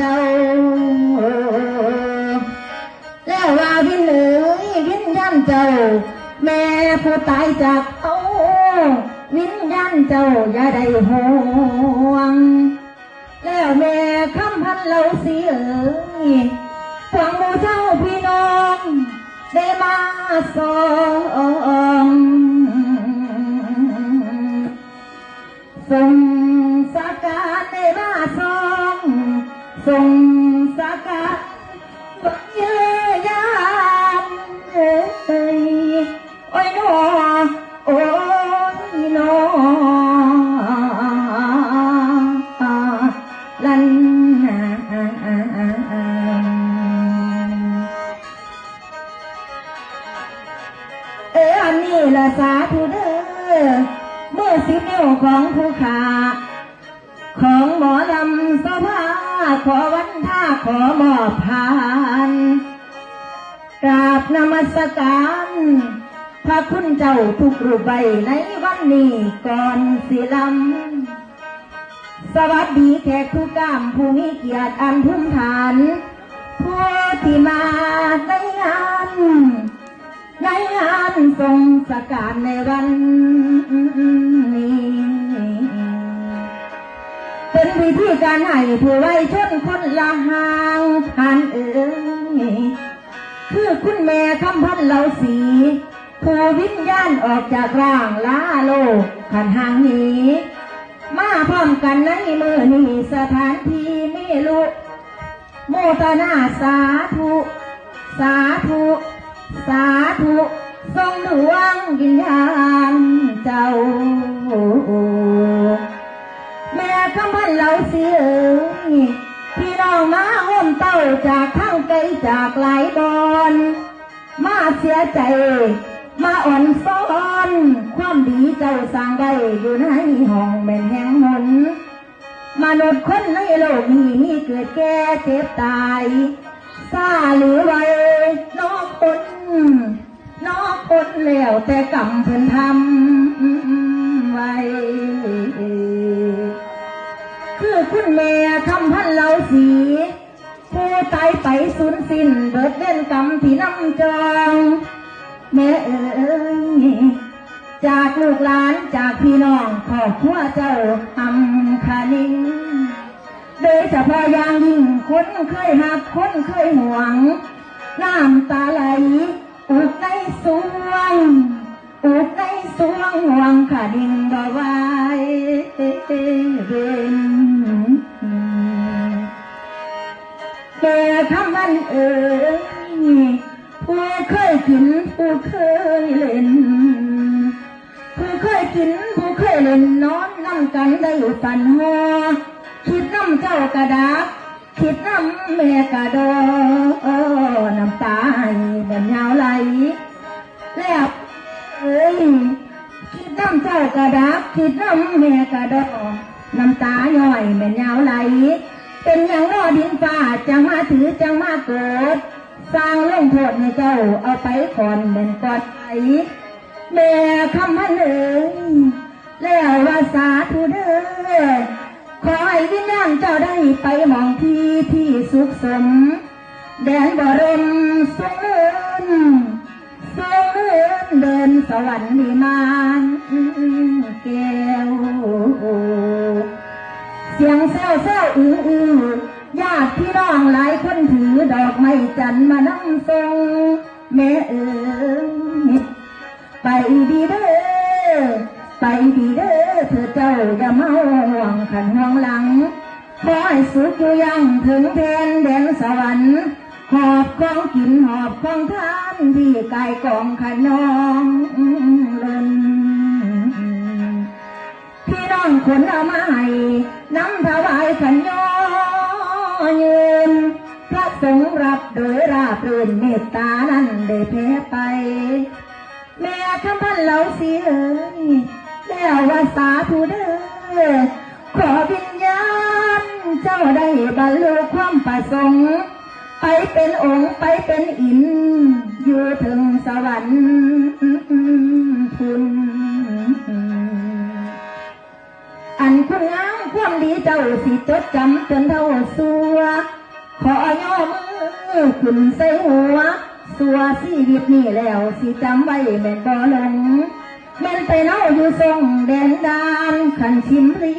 เจ้าแล้วว่าวินเอ๋ยวิญญาณเจ้า แม่ผู้ตายจากเขาวิญญาณเจ้าอย่าได้ห่วง แล้วแม่คำพันเราเสียเอ๋ยหวังหมู่เจ้าพี่น้อง ได้มาสอง เอออันนี้ละสาธุเด้อเมื่อสิบนิ้วของผู้ขาของหมอลำสภาขอวันท่าขอมอบผ่านกราบนมัสการ พระคุณเจ้าทุกรูปใบในวันนี้ก่อนสิลำ สวัสดีแขกทุกกามผู้มีเกียรติอันทุ่มฐาน ผู้ที่มาในงาน ในงานทรงสการในวันนี้ เป็นวิธีการให้ผู้ไว้ชนคนละห่างผ่านเอ่ยคือคุณแม่คำพันเหลาสี ผู้วิญญาณออกจากร่างลาโลกขันหางหนี้ มาพร้อมกันในมือนี้สถานที่ไม่ลุโมตนาสาธุ สาธุ สาธุทรงดวงวิญญาณเจ้า แม่คำพันเหล่าเสียพี่น้องมาห่มเต้าจากทั้งไกลจากหลายบอนมาเสียใจ มาอ่อนซ้อนความดีเจ้าสร้างได้อยู่ในห้องแม่นแห่งหนมนุษย์คนในโลกนี้มีเกิดแก่เจ็บตายซาหรือไว้นอกคน นอกคนแล้วแต่กรรมเพิ่นทำไว้ คือคุณแม่คำพันเหลาสี ผู้ตายไปสูญสิ้นเบิดเด่นกรรมที่นำจองแม่เอ๋ยจากลูกหลานจากพี่น้องขอบครัวเจ้าทำคานิงโดยเฉพาะอย่างยิ่งคนเคยหักคนเคยหวง น้ำตาไหล กินผู้เคยเล่นนอนน้ำกันได้ฝันหัวคิดน้ำเจ้ากระดักคิดน้ำแม่กระโดน้ำตาแบบยาวไหลแล้วเอ้ยคิดน้ำเจ้ากระดักคิดน้ำแม่กระโดน้ำตาย่อยแม่ยาวไหล เป็นอย่างรอดินฟ้าจังมาถือจังมาเกิด สร้างลงโทษให้เจ้าเอาไปคอนเป็นกอดไอ แม่คำพันเอ่ยแล้วว่าสาธุเด้อขอให้วิญญาณเจ้าได้ไปมองที่ที่สุขสม แดนบรมสูงเนินสูงเนินเดินสวรรค์นิมานแก้วเสียงแซวแซวอืออือญาติพี่น้องหลายคนถือดอกไม้จันทร์มานั่งทรงแม่เอ๋ย ไปดีเด้อไปดีเด้อเธอเจ้าอย่าเมาห่วงขันห่วงหลังขอให้สุขอยู่ยังถึงแดนแดนสวรรค์หอบของกินหอบของทานที่กายกองขนองลนพี่น้องคนเอามาให้น้ำถวายขันยอยืนพระสงฆ์รับโดยราบรื่นเมตตานั้นได้แพ้ไป แม่คำพันเหล่าเสียเอ๋ยแล้วว่าสาธุเด้อขอวิญญาณ เจ้าได้บรรลุความประสงค์ ไปเป็นองค์ไปเป็นอิน อยู่ถึงสวรรค์คุณอันคุณงามความดีเจ้าสิจดจำจนเท่าสัวขอย่อมือขึ้นใส่หัว สัวชีวิตนี่แล้วสิจำไว้แม่นบ่หลงแม่นไปเน่าอยู่ทรงแดนดานขันชิมรี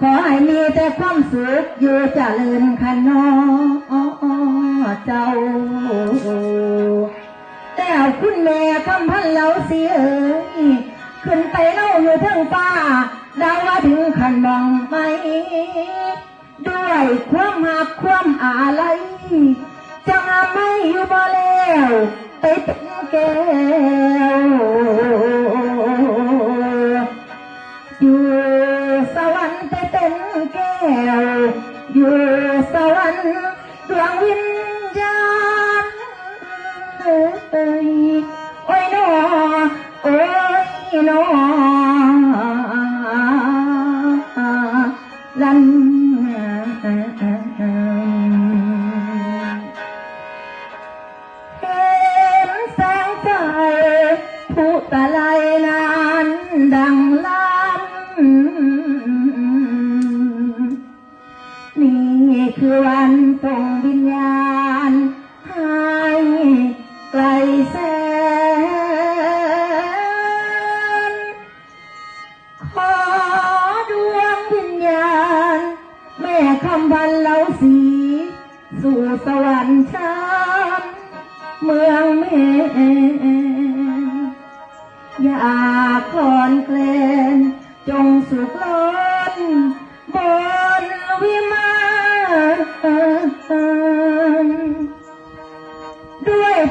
ขอให้มีแต่ความสุขอยู่เจริญขันนอเจ้าแล้วคุณแม่คำพันเราเสียขึ้นไปเล่าอยู่ทั้งฟ้าดาวว่าถึงขันมองไหมด้วยความหักความอาลัย จะงามไม่อยู่บ่แล้วไปเป็นแก้วอยู่สวรรค์ไปเป็นแก้วอยู่สวรรค์ดวงวิญญาณเอ้ยโอ้ยนอโอ้ยนอลัน คือวันตรงวิญญาณให้ไกลแสน ขอดวงวิญญาณ แม่คำพันเหลาสี สู่สวรรค์ชั้นเมืองแม่อยากคอนแกลนจงสุข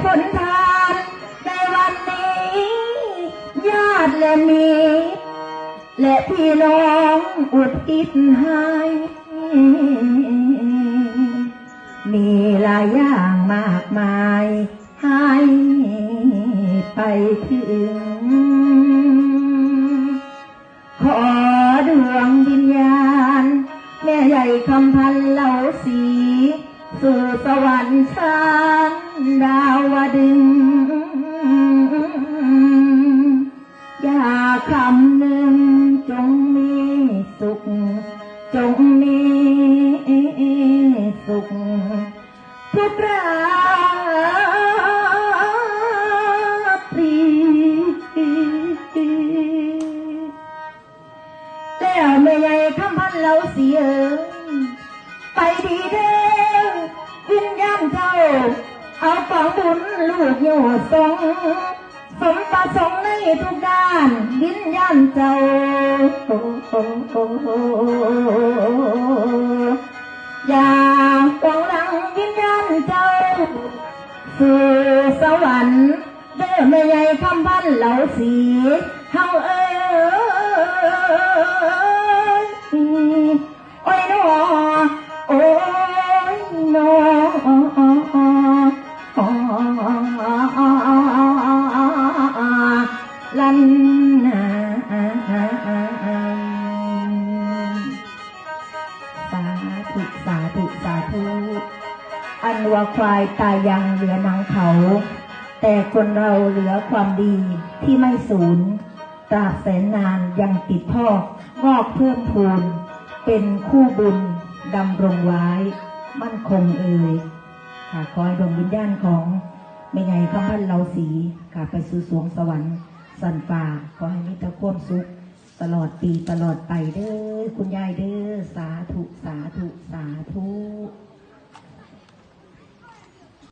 ผลทานในวันนี้ ญาติและมีตรและพี่น้องอุทิศให้มีหลายอย่างมากมายให้ไปถึง เราเสียไปดีเด้อวิญญาณเจ้า เอาของบุญลูกโยทรงสมประสงค์ในทุกด้านวิญญาณเจ้าอย่าหวงหลังวิญญาณเจ้า สู่สวรรค์เด้อแม่ใหญ่คำพันเหล่าสีเฮาเอ้ย ธุสาธุสาธุอันว่าควายตายยังเหลือหนังเขา แต่คนเราเหลือความดีที่ไม่สูญตราบแสนนานยังติดพอกงอกเพิ่มพูน เป็นคู่บุญดำรงไว้ มั่นคงเอ่ยค่ะขอให้ดวงวิญญาณของแม่ใหญ่ข้าพันเราสีค่ะไปสู่สวงสวรรค์สันฟ้าขอให้มีแต่ความสุข ตลอดปีตลอดไปเด้อคุณยายเด้อสาธุสาธุสาธุ